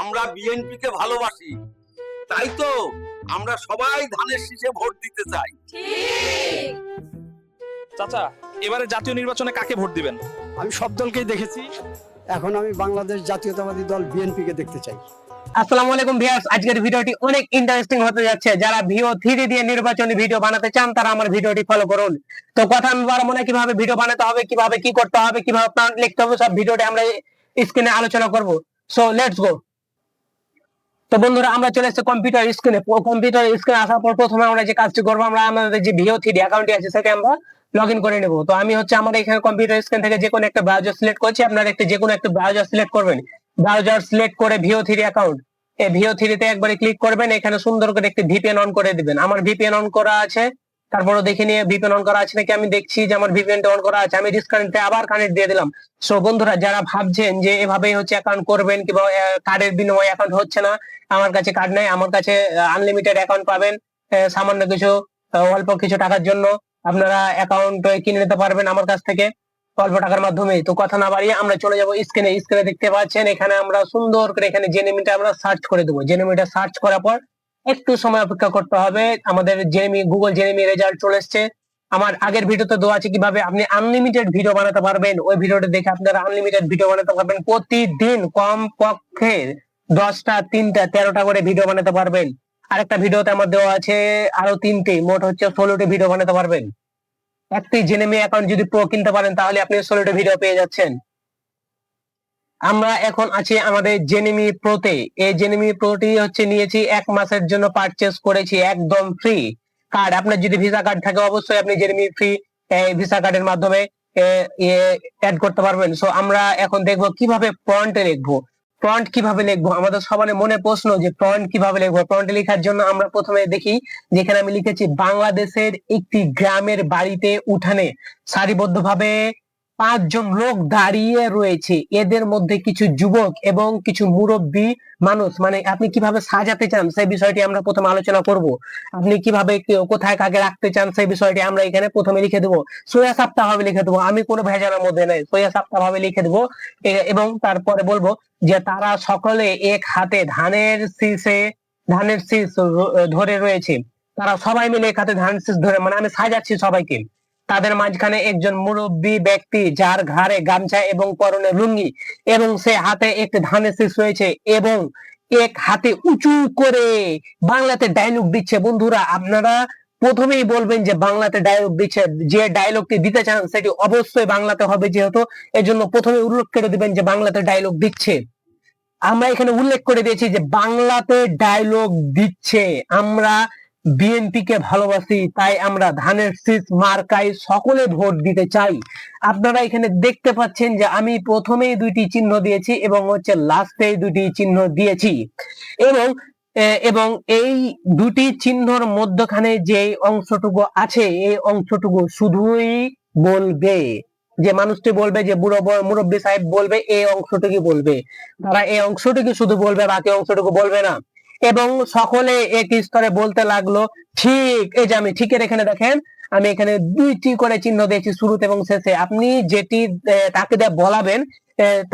আমরা বিএনপি কে ভালোবাসি। তাই তো আমরা সবাই ধানের শীষে ভোট দিতে চাই। চাচা এবারে জাতীয় নির্বাচনে কাকে ভোট দিবেন? আমি সব দলকেই দেখেছি। এখন আমি বাংলাদেশ জাতীয়তাবাদী দল বিএনপি কে দেখতে চাই। আসসালামু আলাইকুম ভিউয়ার্স আজকের ভিডিওটি অনেক ইন্টারেস্টিং হতে যাচ্ছে। যারা ভিও থ্রি দিয়ে নির্বাচনী ভিডিও বানাতে চান তারা আমার ভিডিওটি ফলো করুন। তো কথা আমি বারো মনে কীভাবে ভিডিও বানাতে হবে কীভাবে কি করতে হবে কীভাবে প্ল্যান লিখতে হবে সব ভিডিওটি আমরা স্ক্রিনে আলোচনা করব। সো লেটস গো তো বন্ধুরা, আমরা চলে এসেছি কম্পিউটার স্ক্রিনে কম্পিউটার স্ক্রিনে আসার পর প্রথমে আমরা যে কাজটি করব, আমরা আমাদের যে ভিও থ্রি অ্যাকাউন্টটি আছে সেটা আমরা লগ ইন করে নেব। তো আমি হচ্ছে আমাদের এখানে কম্পিউটার স্ক্রিন থেকে যে কোনো একটা ব্রাউজার সিলেক্ট করছি। আপনারা একটা যে কোনো একটা ব্রাউজার সিলেক্ট করবেন। ব্রাউজার সিলেক্ট করে ভিও থ্রি অ্যাকাউন্ট এই ভিও থ্রিতে একবারে ক্লিক করবেন, এখানে সুন্দর করে একটি ভিপিএন অন করে দিবেন। আমার ভিপিএন অন করা আছে। তারপরে দেখে নিয়ে ভিপিএন অন করা আছে নাকি আমি দেখছি যে আমার ভিপিএন অন করা আছে, আমি ডিসকানেক্টে আবার কানেক্ট দিয়ে দিলাম। সো বন্ধুরা, যারা ভাবছেন যে এভাবেই হচ্ছে অ্যাকাউন্ট করবেন কিংবা কার্ডের বিনিময়ে অ্যাকাউন্ট হচ্ছে না, আমার কাছে কার্ড নেই, আমার কাছে আনলিমিটেড অ্যাকাউন্ট পাবেন সামান্য কিছু অল্প কিছু টাকার জন্য আপনারা অ্যাকাউন্ট কিনে নিতে পারবেন আমার কাছ থেকে অল্প টাকার মাধ্যমে। তো কথা না বাড়িয়ে আমরা চলে যাব স্ক্রিনে স্ক্রিনে দেখতে পাচ্ছেন, এখানে আমরা সুন্দর করে এখানে জেনেমিটা আমরা সার্চ করে দেবো। জেনেমিটা সার্চ করার পর একটু সময় অপেক্ষা করতে হবে। আমাদের জেনেমি গুগল জেনেমি রেজাল্ট চলে এসছে। আমার আগের ভিডিওতে দেওয়া আছে কীভাবে আপনি আনলিমিটেড ভিডিও বানাতে পারবেন। ওই ভিডিওটা দেখে আপনারা আনলিমিটেড ভিডিও বানাতে পারবেন। প্রতিদিন কম পক্ষে দশটা, তিনটা, তেরোটা করে ভিডিও বানাতে পারবেন। আরেকটা ভিডিওতে আমার দেওয়া আছে আরও তিনটে, মোট হচ্ছে ষোলোটি ভিডিও বানাতে পারবেন। একটি জেনেমি অ্যাকাউন্ট যদি প্রো কিনতে পারেন, তাহলে আপনি ষোলোটি ভিডিও পেয়ে যাচ্ছেন। আমরা এখন আছি আমাদের জেনেমি প্রোতে এই জেনেমি প্রোটি হচ্ছে নিয়েছি এক মাসের জন্য পারচেস করেছি, একদম ফ্রি কার্ড আপনার যদি ভিসা কার্ড থাকে অবশ্যই আপনি জেনেমি ফ্রি ভিসা কার্ডের মাধ্যমে অ্যাড করতে পারবেন। সো আমরা এখন দেখব কীভাবে ফ্রন্টে লিখব। ফ্রন্ট কীভাবে লিখব? আমাদের সবার মনে প্রশ্ন যে ফ্রন্ট কীভাবে লিখব? ফ্রন্ট লেখার জন্য আমরা প্রথমে দেখি, যেখানে আমি লিখেছি, বাংলাদেশের একটি গ্রামের বাড়িতে উঠানে সারিবদ্ধভাবে পাঁচজন লোক দাঁড়িয়ে রয়েছে। এদের মধ্যে কিছু যুবক এবং কিছু মুরব্বী মানুষ। মানে আপনি কীভাবে সাজাতে চান সেই বিষয়টি আমরা প্রথমে আলোচনা করব। আপনি কীভাবে কোথায় কাকে রাখতে চান সেই বিষয়টি আমরা এখানে প্রথমে লিখে দেবো। সোয়া সপ্তাহ ভাবে লিখে দেবো। আমি কোনো ভেজালের মধ্যে নাই। সোয়া সপ্তাহ ভাবে লিখে দেবো। এবং তারপরে বলব যে তারা সকলে এক হাতে ধানের শীষে ধানের শীষ ধরে রয়েছে। তারা সবাই মিলে এক হাতে ধানের শীষ ধরে মানে আমি সাজাচ্ছি সবাইকে। তাদের মাঝখানে একজন মুরব্বী ব্যক্তি যার ঘাড়ে গামছা এবং পরনে লুঙ্গি এবং সে হাতে একটি ধানের শীষ রয়েছে এবং এক হাতে উঁচু করে বাংলাতে ডায়লগ দিচ্ছে। বন্ধুরা, আপনারা প্রথমেই বলবেন যে বাংলাতে ডায়লগ দিচ্ছে, যে ডায়লগটি দিতে চান সেটি অবশ্যই বাংলাতে হবে যেহেতু, এজন্য প্রথমে উল্লেখ করে দিবেন যে বাংলাতে ডায়লগ দিচ্ছে। আমরা এখানে উল্লেখ করে দিয়েছি যে বাংলাতে ডায়লগ দিচ্ছে। আমরা বিএনপি কে ভালোবাসি, তাই আমরা ধানের শীষ মার্কায় সকলে ভোট দিতে চাই। আপনারা এখানে দেখতে পাচ্ছেন যে আমি প্রথমেই দুইটি চিহ্ন দিয়েছি এবং হচ্ছে লাস্টে দুটি চিহ্ন দিয়েছি। এবং এবং এই দুটি চিহ্নর মধ্যখানে যে অংশটুকু আছে, এই অংশটুকু শুধুই বলবে। যে মানুষটি বলবে যে বুড়ো মুরব্বী সাহেব বলবে, এই অংশটুকু বলবে। তারা এই অংশটুকু শুধু বলবে, বাকি অংশটুকু বলবে না। এবং সকলে এক স্তরে বলতে লাগল, ঠিক, এই যে আমি ঠিকের এখানে দেখেন, আমি এখানে দুইটি করে চিহ্ন দিয়েছি শুরুতে এবং শেষে। আপনি যেটি তাকে দিয়ে বলাবেন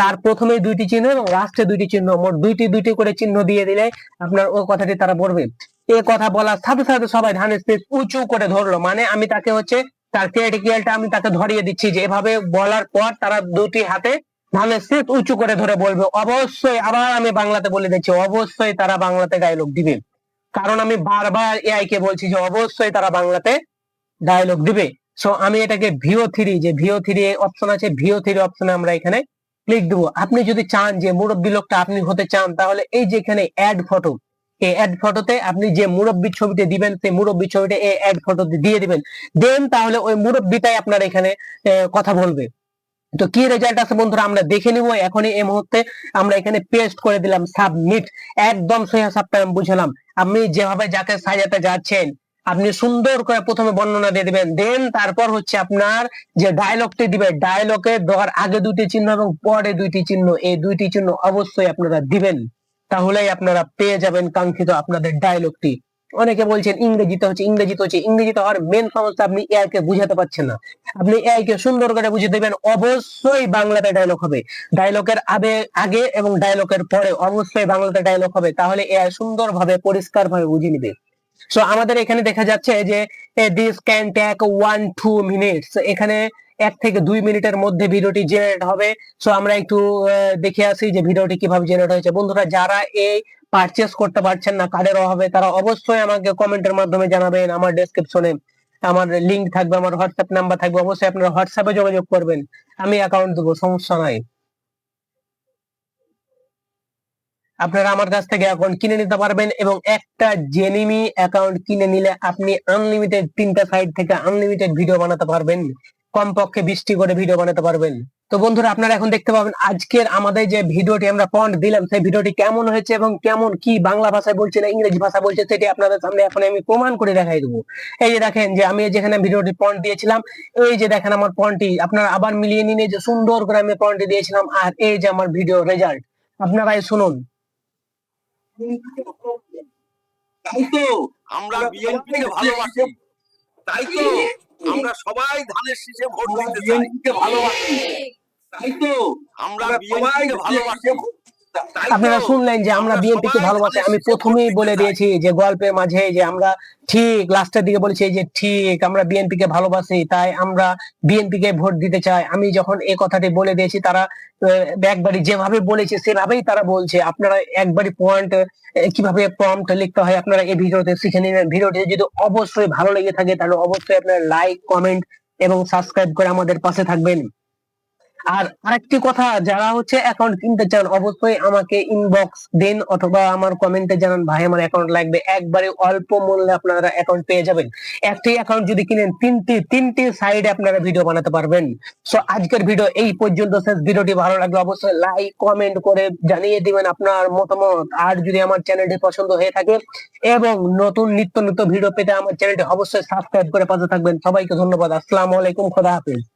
তার প্রথমে দুইটি চিহ্ন এবং লাস্টে দুইটি চিহ্ন। মোট দুইটি দুইটি করে চিহ্ন দিয়ে দিলে আপনার ওই কথাটি তারা পড়বে এ কথা বলার সাথে সাথে সবাই ধানের স্পেস উঁচু করে ধরলো। মানে আমি তাকে হচ্ছে, তার ক্রিটিক্যালটা আমি তাকে ধরিয়ে দিচ্ছি যে, এভাবে বলার পর তারা দুটি হাতে ধানের স্পেস উঁচু করে ধরে বলবে, অবশ্যই আবার আমি বাংলাতে বলে দিচ্ছি, অবশ্যই তারা বাংলাতে ডায়লগ দিবে। কারণ আমি বারবার এআই কে বলছি যে, অবশ্যই তারা বাংলাতে ডায়লগ দিবে। সো আমি এটাকে ভিও থ্রি যে ভিও থ্রি অপশন আছে ভিও থ্রি অপশনে আমরা এখানে ক্লিক দেবো। আপনি যদি চান যে মুরব্বী লোকটা আপনি হতে চান, তাহলে এই যে এখানে অ্যাড ফটো এই অ্যাড ফটোতে আপনি যে মুরব্বীর ছবিটা দিবেন, সেই মুরব্বীর ছবিটা এই অ্যাড ফটোতে দিয়ে দিবেন। দেন তাহলে ওই মুরব্বীটাই আপনার এখানে কথা বলবে। তো কি রেজাল্ট আছে বন্ধুরা? আমরা দেখে নিব। এখনই এই মুহূর্তে আমরা এখানে পেস্ট করে দিলাম সাবমিট একদম সহিয়া সাপটা আমি বুঝলাম। আপনি যেভাবে যাকে সাজাতে যাচ্ছেন, আপনি সুন্দর করে প্রথমে বর্ণনা দিয়ে দিবেন। দেন তারপর হচ্ছে আপনার যে ডায়লগটি দিবে ডায়লগে দেওয়ার আগে দুটি চিহ্ন এবং পরে দুইটি চিহ্ন। এই দুইটি চিহ্ন অবশ্যই আপনারা দিবেন। তাহলেই আপনারা পেয়ে যাবেন কাঙ্ক্ষিত আপনাদের ডায়লগটি অনেকে বলছেন ইংরেজিতে হচ্ছে ইংরেজিতে হচ্ছে, ইংরেজিতে হওয়ার মেন সমস্যা আপনি এআই কে বুঝাতে পারছেন না। আপনি এআই কে সুন্দর করে বুঝিয়ে দেবেন, অবশ্যই বাংলাতে ডায়লগ হবে। ডায়লগের আগে আগে এবং ডায়লগের পরে অবশ্যই বাংলাতে ডায়লগ হবে, তাহলে এআই সুন্দরভাবে পরিষ্কার ভাবে বুঝিয়ে নিবে। সো আমাদের এখানে দেখা যাচ্ছে যে this can take one two minutes এখানে এক থেকে দুই মিনিটের মধ্যে ভিডিওটি জেনারেট হবে। সো আমরা একটু দেখে আসি যে ভিডিওটি কীভাবে জেনারেট হয়েছে। বন্ধুরা, যারা এই পারচেস করতে পারছেন না কার্ডের অভাবে, তারা অবশ্যই আমাকে কমেন্টের মাধ্যমে জানাবেন আমার ডেসক্রিপশনে আমার লিংক থাকবে, আমার হোয়াটসঅ্যাপ নাম্বার থাকবে, অবশ্যই আপনারা হোয়াটসঅ্যাপে যোগাযোগ করবেন। আমি অ্যাকাউন্ট দেবো, সমস্যা নাই। আপনারা আমার কাছ থেকে অ্যাকাউন্ট কিনে নিতে পারবেন এবং একটা জেনিমি অ্যাকাউন্ট কিনে নিলে আপনি আনলিমিটেড তিনটা সাইট থেকে আনলিমিটেড ভিডিও বানাতে পারবেন। কমপক্ষে বৃষ্টি করে ভিডিও বানাতে পারবেন। তো বন্ধুরা আপনারা এখন দেখতে পাবেন আজকের আমাদের যে ভিডিওটি আমরা পয়েন্ট দিলাম সেই ভিডিওটি কেমন হয়েছে এবং কেমন কি বাংলা ভাষায় বলছে না ইংরেজি ভাষা বলছে সেটি আপনাদের সামনে এখন আমি প্রমাণ করে দেখাই দেবো। এই যে দেখেন যে আমি যেখানে ভিডিওটি পয়েন্ট দিয়েছিলাম এই যে দেখেন আমার পয়েন্টটি আপনারা আবার মিলিয়ে এই যে সুন্দর করে আমি পয়েন্টটি দিয়েছিলাম আর এই যে আমার ভিডিও রেজাল্ট আপনারাই শুনুন। তাই তো আমরা বিএনপি কে ভালোবাসি। তাই তো। আমরা সবাই ধানের শীষে ভোট দিতে চাই। ভালোবাসি। তাই তো? আমরা সবাই ভালোবাসি। আপনারা শুনলেন যে আমরা বিএনপি কে ভালোবাসি। আমি প্রথমেই বলে দিয়েছি যে গল্পের মাঝে যে আমরা ঠিক লাস্টের দিকে বলেছি যে ঠিক আমরা বিএনপি কে ভালোবাসি তাই আমরা বিএনপি কে ভোট দিতে চাই। আমি যখন এই কথাটি বলে দিয়েছি তারা একবারই যেভাবে বলেছে সেভাবেই তারা বলছে। আপনারা একবারই পয়েন্ট কীভাবে প্রম্পট লিখতে হয় আপনারা এই ভিডিওতে শিখে নিবেন ভিডিওটি যদি অবশ্যই ভালো লেগে থাকে তাহলে অবশ্যই আপনারা লাইক কমেন্ট এবং সাবস্ক্রাইব করে আমাদের পাশে থাকবেন। আর আরেকটি কথা, যারা হচ্ছে অ্যাকাউন্ট কিনতে চান, অবশ্যই আমাকে ইনবক্স দিন অথবা আমার কমেন্টে জানান। ভাই, আমার অ্যাকাউন্ট লাগবে। একবারে অল্প মূল্যে আপনারা অ্যাকাউন্ট পেয়ে যাবেন। একটি অ্যাকাউন্ট যদি কিনেন, তিনটি তিনটি সাইডে আপনারা ভিডিও বানাতে পারবেন। সো আজকের ভিডিও এই পর্যন্ত। শেষ ভিডিওটি ভালো লাগলে অবশ্যই লাইক কমেন্ট করে জানিয়ে দিবেন আপনার মতামত। আর যদি আমার চ্যানেলটি পছন্দ হয়ে থাকে এবং নতুন নিত্য নতুন ভিডিও পেতে আমার চ্যানেলটি অবশ্যই সাবস্ক্রাইব করে পাশে থাকবেন। সবাইকে ধন্যবাদ। আসসালামু আলাইকুম। খোদা হাফিজ।